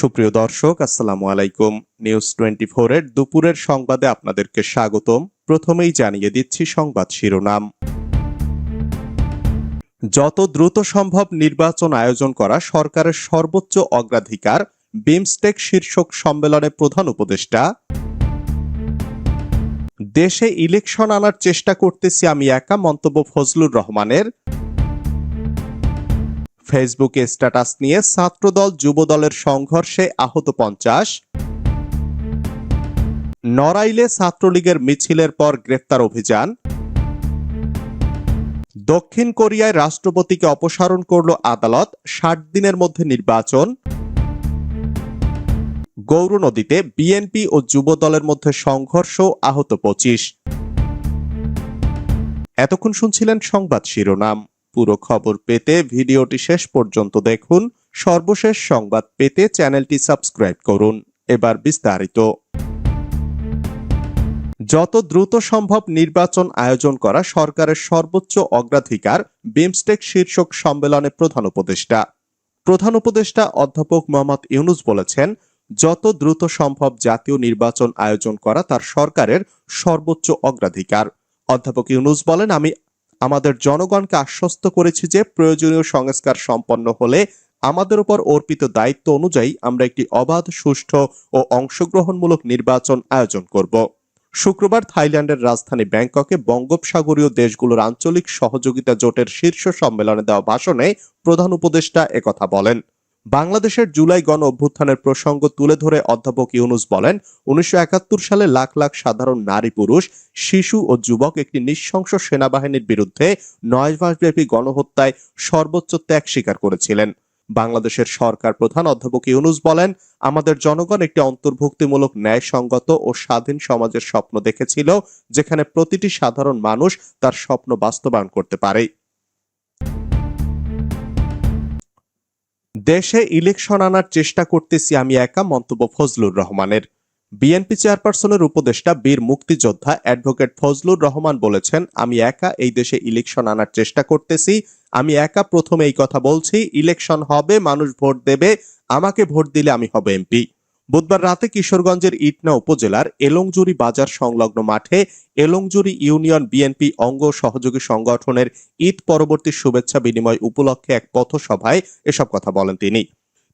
সুপ্রিয় দর্শক, আসসালামু আলাইকুম। নিউজ টোয়েন্টি এর দুপুরের সংবাদে আপনাদেরকে স্বাগতম। প্রথমেই জানিয়ে দিচ্ছি সংবাদ শিরোনাম। যত দ্রুত সম্ভব নির্বাচন আয়োজন করা সরকারের সর্বোচ্চ অগ্রাধিকার, বিমস্টেক শীর্ষক সম্মেলনে প্রধান উপদেষ্টা। দেশে ইলেকশন আনার চেষ্টা করতেছি আমি একা, মন্তব্য ফজলুর রহমানের। ফেসবুকে স্ট্যাটাস নিয়ে ছাত্রদল যুবদলের সংঘর্ষে আহত পঞ্চাশ। নড়াইলে ছাত্রলীগের মিছিলের পর গ্রেফতার অভিযান। দক্ষিণ কোরিয়ায় রাষ্ট্রপতিকে অপসারণ করল আদালত, ষাট দিনের মধ্যে নির্বাচন। গৌর নদীতে বিএনপি ও যুবদলের মধ্যে সংঘর্ষ, আহত পঁচিশ। এতক্ষণ শুনছিলেন সংবাদ শিরোনাম। পুরো খবর পেতে ভিডিওটি শেষ পর্যন্ত দেখুন। সর্বশেষ সংবাদ পেতে চ্যানেলটি সাবস্ক্রাইব করুন। এবার বিস্তারিত। যত দ্রুত সম্ভব নির্বাচন আয়োজন করা সরকারের সর্বোচ্চ অগ্রাধিকার বিমস্টেক শীর্ষক সম্মেলনে প্রধান উপদেষ্টা। প্রধান উপদেষ্টা অধ্যাপক মোহাম্মদ ইউনুস বলেছেন, যত দ্রুত সম্ভব জাতীয় নির্বাচন আয়োজন করা তার সরকারের সর্বোচ্চ অগ্রাধিকার। অধ্যাপক ইউনুস বলেন, আমি আমাদের জনগণকে আশ্বস্ত করেছি যে প্রয়োজনীয় সংস্কার সম্পন্ন হলে আমাদের উপর অর্পিত দায়িত্ব অনুযায়ী আমরা একটি অবাধ, সুষ্ঠু ও অংশগ্রহণমূলক নির্বাচন আয়োজন করব। শুক্রবার থাইল্যান্ডের রাজধানী ব্যাংককে বঙ্গোপসাগরীয় দেশগুলোর আঞ্চলিক সহযোগিতা জোটের শীর্ষ সম্মেলনে দেওয়া ভাষণে প্রধান উপদেষ্টা একথা বলেন। বাংলাদেশের জুলাই গণ অভ্যুত্থানের প্রসঙ্গ তুলে ধরে অধ্যাপক ইউনুস বলেন, উনিশশো একাত্তর সালে লাখ লাখ সাধারণ নারী পুরুষ, শিশু ও যুবক একটি নৃশংস সেনাবাহিনীর বিরুদ্ধে নয় মাসব্যাপী গণহত্যায় সর্বোচ্চ ত্যাগ স্বীকার করেছিলেন। বাংলাদেশের সরকার প্রধান অধ্যাপক ইউনুস বলেন, আমাদের জনগণ একটি অন্তর্ভুক্তিমূলক ন্যায়সঙ্গত ও স্বাধীন সমাজের স্বপ্ন দেখেছিল, যেখানে প্রতিটি সাধারণ মানুষ তার স্বপ্ন বাস্তবায়ন করতে পারে। দেশে ইলেকশন আনার চেষ্টা করতেছি আমি একা, মন্তব্য ফজলুর রহমানের। বিএনপি চেয়ারপারসনের উপদেষ্টা বীর মুক্তিযোদ্ধা অ্যাডভোকেট ফজলুর রহমান বলেছেন, আমি একা এই দেশে ইলেকশন আনার চেষ্টা করতেছি, আমি একা প্রথমে এই কথা বলছি ইলেকশন হবে, মানুষ ভোট দেবে, আমাকে ভোট দিলে আমি হবে এমপি বুধবার রাতে কিশোরগঞ্জের ইটনা উপজেলার এলংজুরি বাজার সংলগ্ন মাঠে এলংজুরি ইউনিয়ন বিএনপি অঙ্গ সহযোগী সংগঠনের ঈদ পরবর্তী শুভেচ্ছা বিনিময় উপলক্ষে এক পথসভায় এসব কথা বলেন তিনি।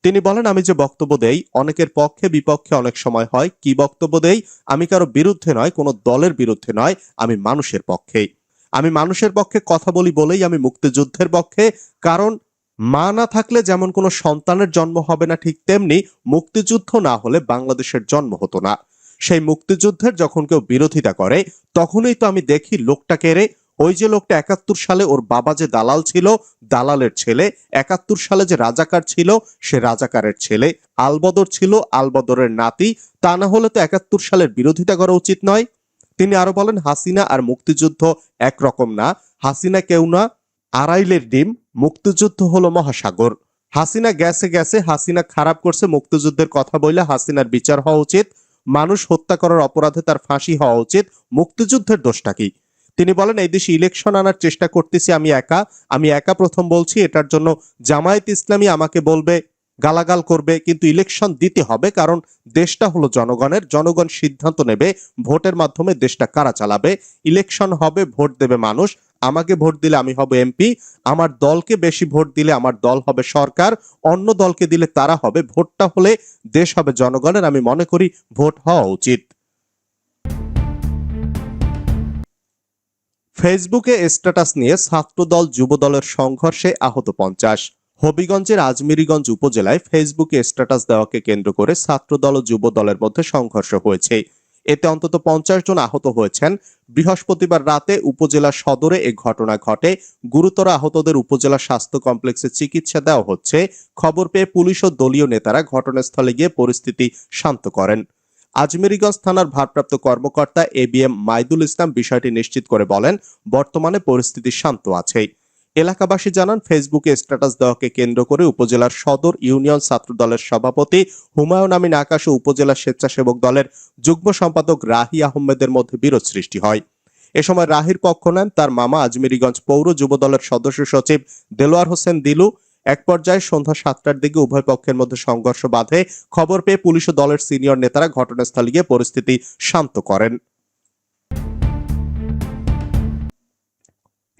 তিনি বলেন, আমি যে বক্তব্য দেই, অনেকের পক্ষে বিপক্ষে অনেক সময় হয়। কি বক্তব্য দেই? আমি কারও বিরুদ্ধে নয়, কোনো দলের বিরুদ্ধে নয়। আমি মানুষের পক্ষেই। আমি মানুষের পক্ষে কথা বলি বলেই আমি মুক্তিযুদ্ধের পক্ষে। কারণ মা না থাকলে যেমন কোনো সন্তানের জন্ম হবে না ঠিক তেমনি মুক্তিযুদ্ধ না হলে বাংলাদেশের জন্ম হতো না। সেই মুক্তিযুদ্ধের যখন কেউ বিরোধিতা করে, তখনই তো আমি দেখি লোকটাকে রে? ওই যে লোকটা একাত্তর সালে ওর বাবা যে দালাল ছিল, দালালের ছেলে। একাত্তর সালে যে রাজাকার ছিল, সে রাজাকারের ছেলে। আলবদর ছিল আলবদরের নাতি। তা না হলে তো একাত্তর সালের বিরোধিতা করা উচিত নয়। তিনি আরও বলেন, হাসিনা আর মুক্তিযুদ্ধ একরকম না। হাসিনা কেউ না, আড়াইলের ডিম। মুক্তিযুদ্ধ হলো মহাসাগর। হাসিনা গেছে গেছে, হাসিনা খারাপ করছে, মুক্তিযুদ্ধের কথা বললে হাসিনার বিচার হওয়া উচিত, মানুষ হত্যা করার অপরাধে তার ফাঁসি হওয়া উচিত, মুক্তিযুদ্ধের দোষটা কি? তিনি বলেন, এই দেশে ইলেকশন আনার চেষ্টা করতেছি, আমি একা আমি একা প্রথম বলছি, এটার জন্য জামায়াত ইসলামী আমাকে বলবে, গালাগাল করবে, কিন্তু ইলেকশন দিতে হবে, কারণ দেশটা হলো জনগণের, জনগণ সিদ্ধান্ত নেবে, ভোটের মাধ্যমে দেশটা কারা চালাবে ইলেকশন হবে, ভোট দেবে মানুষ আমাকে ভোট দিলে আমি হব এমপি, আমার দলকে বেশি ভোট দিলে আমার দল হবে সরকার, অন্য দলকে দিলে তারা হবে, ভোটটা হলে দেশ হবে জনগণের, আমি মনে করি ভোট হওয়া উচিত। ফেসবুকে স্ট্যাটাস নিয়ে ছাত্রদল যুবদলের সংঘর্ষে আহত পঞ্চাশ। হবিগঞ্জের আজমিরিগঞ্জ উপজেলায় ফেসবুকে স্ট্যাটাস দেওয়াকে কেন্দ্র করে ছাত্রদল ও যুবদলের মধ্যে সংঘর্ষ হয়েছে। এতে অন্তত পঞ্চাশ জন আহত হয়েছেন। বৃহস্পতিবার রাতে উপজেলা সদরে এ ঘটনা ঘটে। গুরুতর আহতদের উপজেলা স্বাস্থ্য কমপ্লেক্সে চিকিৎসা দেওয়া হচ্ছে। খবর পেয়ে পুলিশ ও দলীয় নেতারা ঘটনাস্থলে গিয়ে পরিস্থিতি শান্ত করেন। আজমেরিগঞ্জ থানার ভারপ্রাপ্ত কর্মকর্তা A B M Maidul Islam বিষয়টি নিশ্চিত করে বলেন, বর্তমানে পরিস্থিতি শান্ত আছে এলাকাবাসী জানান, ফেসবুকে স্ট্যাটাস দেওয়াকে কেন্দ্র করে উপজেলার সদর ইউনিয়ন ছাত্র দলের সভাপতি হুমায়ুন আমিন আকাশ ও উপজেলা স্বেচ্ছাসেবক দলের যুগ্ম সম্পাদক রাহি আহমেদের মধ্যে বিরোধ সৃষ্টি হয়। এ সময় রাহির পক্ষ নেন, তার মামা আজমিরিগঞ্জ পৌর যুব দলের সদস্য সচিব দেলোয়ার হোসেন দিলু। এক পর্যায়ে সন্ধ্যা সাতটার দিকে উভয় পক্ষের মধ্যে সংঘর্ষ বাধে। খবর পেয়ে পুলিশ ও দলের সিনিয়র নেতারা ঘটনাস্থলে গিয়ে পরিস্থিতি শান্ত করেন।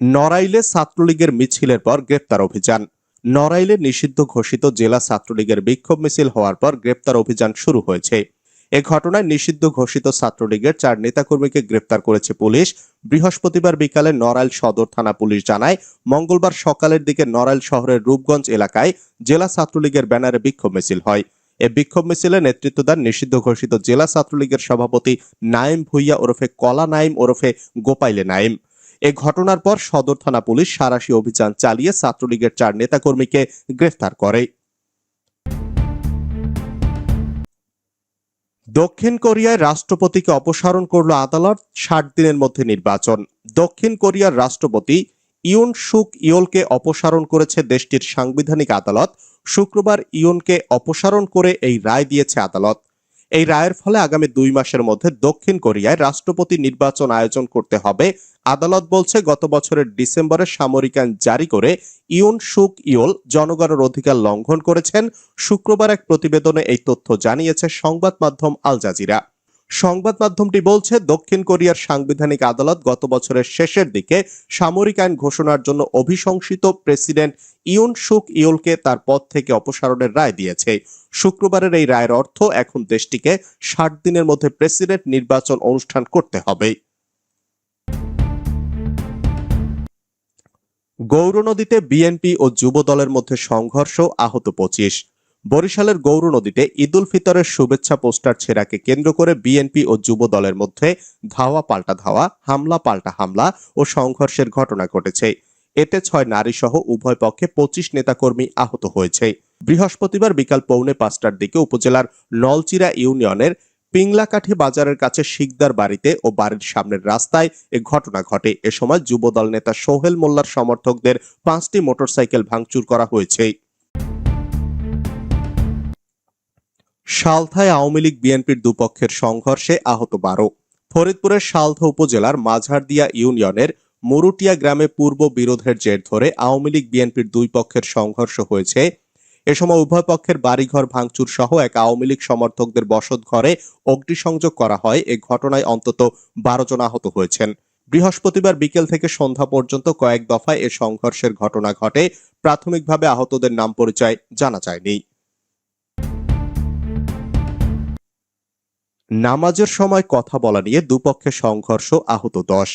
নড়াইলে ছাত্রলীগের মিছিলের পর গ্রেপ্তার অভিযান। নড়াইলে নিষিদ্ধ ঘোষিত জেলা ছাত্রলীগের বিক্ষোভ মিছিল হওয়ার পর গ্রেপ্তার অভিযান শুরু হয়েছে। এ ঘটনায় নিষিদ্ধ ঘোষিত ছাত্রলীগের চার নেতাকর্মীকে গ্রেপ্তার করেছে পুলিশ। বৃহস্পতিবার বিকালে নড়াইল সদর থানা পুলিশ জানায়, মঙ্গলবার সকালের দিকে নড়াইল শহরের রূপগঞ্জ এলাকায় জেলা ছাত্রলীগের ব্যানারে বিক্ষোভ মিছিল হয়। এ বিক্ষোভ মিছিলে নেতৃত্ব দেন নিষিদ্ধ ঘোষিত জেলা ছাত্রলীগের সভাপতি নাইম ভুইয়া ওরফে কলা নাইম ওরফে গোপাইলে নাইম এ ঘটনার পর সদর থানা পুলিশ সারাশি অভিযান চালিয়ে ছাত্রলীগের চার নেতাকর্মীকে গ্রেফতার করে। দক্ষিণ কোরিয়ায় রাষ্ট্রপতিকে অপসারণ করল আদালত ষাট দিনের মধ্যে নির্বাচন। দক্ষিণ কোরিয়ার রাষ্ট্রপতি ইউন সুক ইয়োলকে অপসারণ করেছে দেশটির সাংবিধানিক আদালত। শুক্রবার ইউনকে অপসারণ করে এই রায় দিয়েছে আদালত। এই রায়ের ফলে আগামী দুই মাসের মধ্যে দক্ষিণ কোরিয়ায় রাষ্ট্রপতি নির্বাচন আয়োজন করতে হবে আদালত বলছে, গত বছরের ডিসেম্বরে সামরিক আইন জারি করে ইউন সুক ইয়োল জনগণের অধিকার লঙ্ঘন করেছেন। শুক্রবার এক প্রতিবেদনে এই তথ্য জানিয়েছে সংবাদ মাধ্যম আল জাজিরা। সংবাদ মাধ্যমটি বলছে, দক্ষিণ কোরিয়ার সাংবিধানিক আদালত গত বছরের শেষের দিকে সামরিক আইন ঘোষণার জন্য অভিশংসিত প্রেসিডেন্ট ইউন সুক ইয়োলকে তার পদ থেকে অপসারণের রায় দিয়েছে। শুক্রবারের এই রায়ের অর্থ এখন দেশটিকে ষাট দিনের মধ্যে প্রেসিডেন্ট নির্বাচন অনুষ্ঠান করতে হবে। গৌরনদীতে বিএনপি ও যুব দলের মধ্যে সংঘর্ষ আহত পঁচিশ। বরিশালের গৌর নদীতে ঈদুল ফিতরের শুভেচ্ছা পোস্টার ছেঁড়াকে কেন্দ্র করে বিএনপি ও যুব দলের মধ্যে ধাওয়া পাল্টা ধাওয়া, হামলা পাল্টা হামলা ও সংঘর্ষের ঘটনা ঘটেছে। এতে ছয় নারী সহ উভয় পক্ষে পঁচিশ নেতাকর্মী আহত হয়েছে। বৃহস্পতিবার বিকাল পৌনে পাঁচটার দিকে উপজেলার নলচিরা ইউনিয়নের পিংলাকাঠি বাজারের কাছে শিকদার বাড়িতে ও বাড়ির সামনের রাস্তায় এ ঘটনা ঘটে। এ সময় যুবদল নেতা সোহেল মোল্লার সমর্থকদের পাঁচটি মোটরসাইকেল ভাঙচুর করা হয়েছে। সালথায় আওয়ামী লীগ বিএনপির দুপক্ষের সংঘর্ষে আহত বারো। ফরিদপুরের সালথা উপজেলার মাঝারদিয়া ইউনিয়নের মুরুটিয়া গ্রামে পূর্ব বিরোধের জের ধরে আওয়ামী লীগ বিএনপির দুই পক্ষের সংঘর্ষ হয়েছে এ সময় উভয় পক্ষের বাড়িঘর ভাঙচুর সহ এক আওয়ামী লীগ সমর্থকদের বসত ঘরে অগ্নিসংযোগ করা হয়। এ ঘটনায় অন্তত বারো জন আহত হয়েছেন। বৃহস্পতিবার বিকেল থেকে সন্ধ্যা পর্যন্ত কয়েক দফায় এ সংঘর্ষের ঘটনা ঘটে। প্রাথমিকভাবে আহতদের নাম পরিচয় জানা যায়নি। নামাজের সময় কথা বলা নিয়ে দুপক্ষে সংঘর্ষ আহত দশ।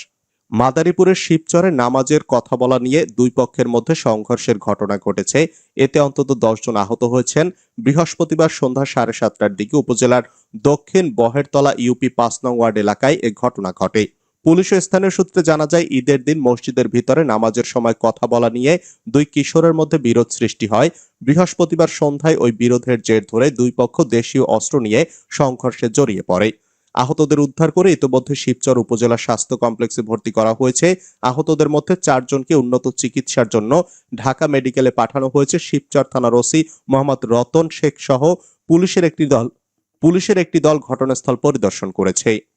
মাদারীপুরের শিবচরে নামাজের কথা বলা নিয়ে দুই পক্ষের মধ্যে সংঘর্ষের ঘটনা ঘটেছে। এতে অন্তত জন আহত হয়েছেন। বৃহস্পতিবার সন্ধ্যা সাড়ে সাতটার দিকে উপজেলার দক্ষিণ বহেরতলা ইউপি পাঁচ নং ওয়ার্ড এলাকায় এ ঘটনা ঘটে। পুলিশ স্থানীয় সূত্রে জানা যায়, ঈদের দিন মসজিদের ভিতরে নামাজের সময় কথা বলা নিয়ে দুই কিশোরের মধ্যে বিরোধ সৃষ্টি হয়। বৃহস্পতিবার সন্ধ্যায় ওই বিরোধের জের ধরে দুই পক্ষ দেশীয় অস্ত্র নিয়ে সংঘর্ষে জড়িয়ে পড়ে। আহতদের উদ্ধার করে ইতোমধ্যে শিবচর উপজেলা স্বাস্থ্য কমপ্লেক্সে ভর্তি করা হয়েছে। আহতদের মধ্যে চারজনকে উন্নত চিকিৎসার জন্য ঢাকা মেডিকেলে পাঠানো হয়েছে। শিবচর থানার ওসি মোহাম্মদ রতন শেখ সহ পুলিশের একটি দল পুলিশের একটি দল ঘটনাস্থল পরিদর্শন করেছে।